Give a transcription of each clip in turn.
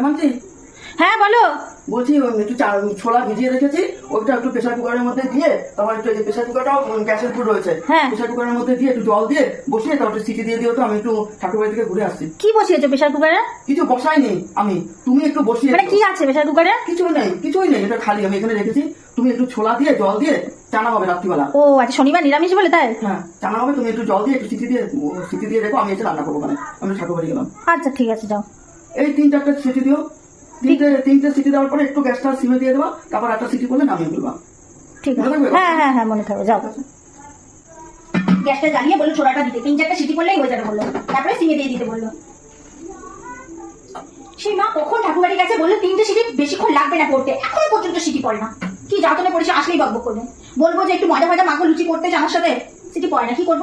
এমনকি? হ্যাঁ বলো। বলছি একটু ছোলা ভিজিয়ে রেখেছি ওইটা একটু প্রেশার কুকারের মধ্যে দিয়ে তারপর একটু প্রেশার কুকারটাও গ্যাসের রয়েছে। হ্যাঁ। প্রেশার কুকারের মধ্যে দিয়ে একটু জল দিয়ে বসিয়ে তারপর সিটি দিয়ে দিও তো আমি একটু ঠাকুর বাড়ি থেকে ঘুরে আসছি। কি বসিয়েছো প্রেশার কুকারে কিছু বসাইনি আমি। তুমি একটু বসিয়ে মানে কি আছে প্রেশার কুকারে কিছুই নেই কিছুই নেই এটা খালি আমি এখানে রেখেছি। তুমি একটু ছোলা দিয়ে জল দিয়ে চানা হবে রাত্রিবেলা। ও আচ্ছা শনিবার নিরামিষ বলে তাই? হ্যাঁ চানা হবে তুমি একটু জল দিয়ে একটু সিটি দিয়ে সিটি দিয়ে রেখো আমি এসে রান্না করব মানে আমি ঠাকুর বাড়ি গেলাম। আচ্ছা ঠিক আছে যাও। এই তিন চারটে সিটি দিও। তিনটে তিনটে সিটি দেওয়ার পরে একটু গ্যাসটা সিমে দিয়ে দেবো তারপর একটা সিটি করলে নামিয়ে ফেলবা। ঠিক আছে। হ্যাঁ হ্যাঁ হ্যাঁ মনে থাকবে যাও। গ্যাসটা জ্বালিয়ে বলল ছোড়াটা দিতে। তিন চারটা সিটি করলেই হয়ে যাবে বলল। তারপরে সিমে দিয়ে দিতে বলল। সেই মা কখন ঠাকুরবাড়ি গেছে বলল তিনটে সিটি বেশিক্ষণ লাগবে না করতে এখনও পর্যন্ত সিটি পড়ে না। কি যাতনে পড়েছে আসলেই বকবক করবে। বলব যে একটু মজা মজা মাখো লুচি করতে আমার সাথে। সিটি পড়ে না কি করব?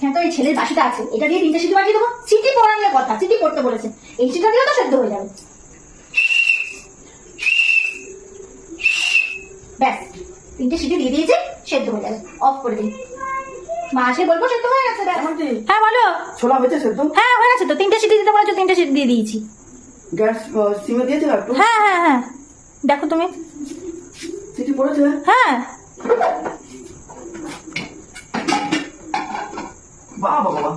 হ্যাঁ তো এই ছেলের বাসিটা আছে। এটা দিয়ে তিনটে সিটি বাজিয়ে দেবো। সিটি পড়া নিয়ে কথা সিটি পড়তে বলেছে। এই সিটিটা দিলে তো সেদ্ধ হয়ে যাবে। ব্যাস তিনটে সিটি দিয়ে দিয়েছে সেদ্ধ হয়ে যাবে। অফ করে দিন। মা আসে বলব সেদ্ধ হয়ে গেছে। হ্যাঁ বলো। ছোলা হয়েছে সেদ্ধ? হ্যাঁ হয়ে গেছে তো। তিনটে সিটি দিতে বলেছ তিনটে সিটি দিয়ে দিয়েছি। গ্যাস আহ, সিমে দিয়েছিল একটু? হ্যাঁ হ্যাঁ হ্যাঁ। দেখো তুমি। সিটি পড়েছে? হ্যাঁ। বাহ বাবা। বাহ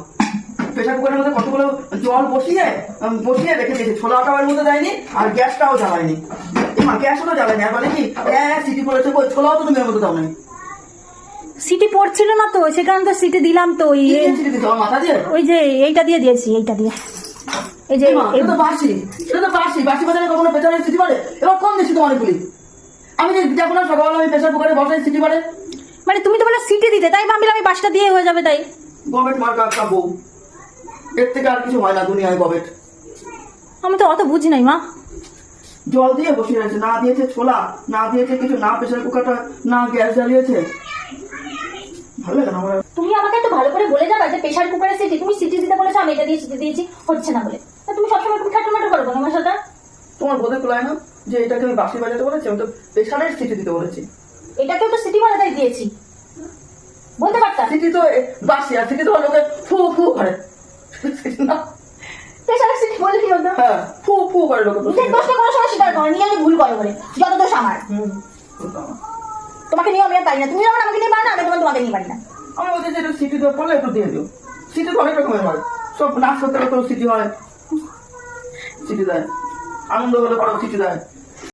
প্রেশার কুকারের মধ্যে কতগুলো জল বসিয়ে বসিয়ে রেখে দিয়েছে ছোলাটাও এর মধ্যে দেয়নি আর গ্যাসটাও জ্বালায়নি। এমা গ্যাসও তো জ্বালায়নি আর মানে কি হ্যাঁ সিটি পড়েছে ছোলাও তো তুমি এর মধ্যে দাও নাই সিটি পড়ছিল না তো সেখানে তো সিটি দিলাম তো ওই ওই যে এইটা দিয়ে দিয়েছি এইটা দিয়ে। এই যে এটা তো বাসি এটা তো বাসি। বাসি বাজারে কখনো প্রেশারের সিটি পারে এবার কম বেশি তো অনেকগুলি আমি যে যখন সকালবেলা আমি প্রেশার কুকারে বসাই সিটি পারে মানে তুমি তো বলে সিটি দিতে তাই ভাবলাম আমি বাসটা দিয়ে হয়ে যাবে তাই। গভর্নমেন্ট মার্কা একটা বউ? এর থেকে আর কিছু হয় না দুনিয়ায় গভর্নমেন্ট আমি তো অত বুঝি নাই মা। জল দিয়ে বসিয়ে রয়েছে না দিয়েছে ছোলা না দিয়েছে কিছু না প্রেশার কুকারটা না গ্যাস জ্বালিয়েছে। ভালো লাগে না আমার? তুমি আমাকে একটু ভালো করে বলে যাবা যে প্রেশার কুকারে সিটি তুমি সিটি দিতে বলেছ আমি এটা দিয়ে সিটি দিয়েছি হচ্ছে না বলে। তুমি সবসময় একটু ঠাট্টা মাট্টা করো কেন আমার সাথে? তোমার বোধে তোলায় না যে এটাকে আমি বাসি বাজাতে বলেছি? আমি তো প্রেশারের সিটি দিতে বলেছি। এটাকেও তো সিটি বাজাতেই দিয়েছি। বলতে পারতাম। সিটি তো বাসি আর সিটি তো লোকে ফু ফু করে। না, প্রেশারের সিটি বলে কি হতো হ্যাঁ ফু ফু করে লোকে তো নিজের দোষটা কোনো সময় স্বীকার করো নিয়ে আমি ভুল করে বলে। যত দোষ আমার। হুম, তোমাকে নিয়ে আমি আর পারি না। তুমি যেমন আমাকে নিয়ে পারো না আমি তোমার তোমাকে নিয়ে পারি না। আমি যে সিটি পড়লে একটু দিয়ে দিও। সিটি তো অনেক রকমের হয়। সব নাচ করতে করতেও সিটি হয়। সিটি দেয়। আনন্দ হলে পরেও সিটি দেয়।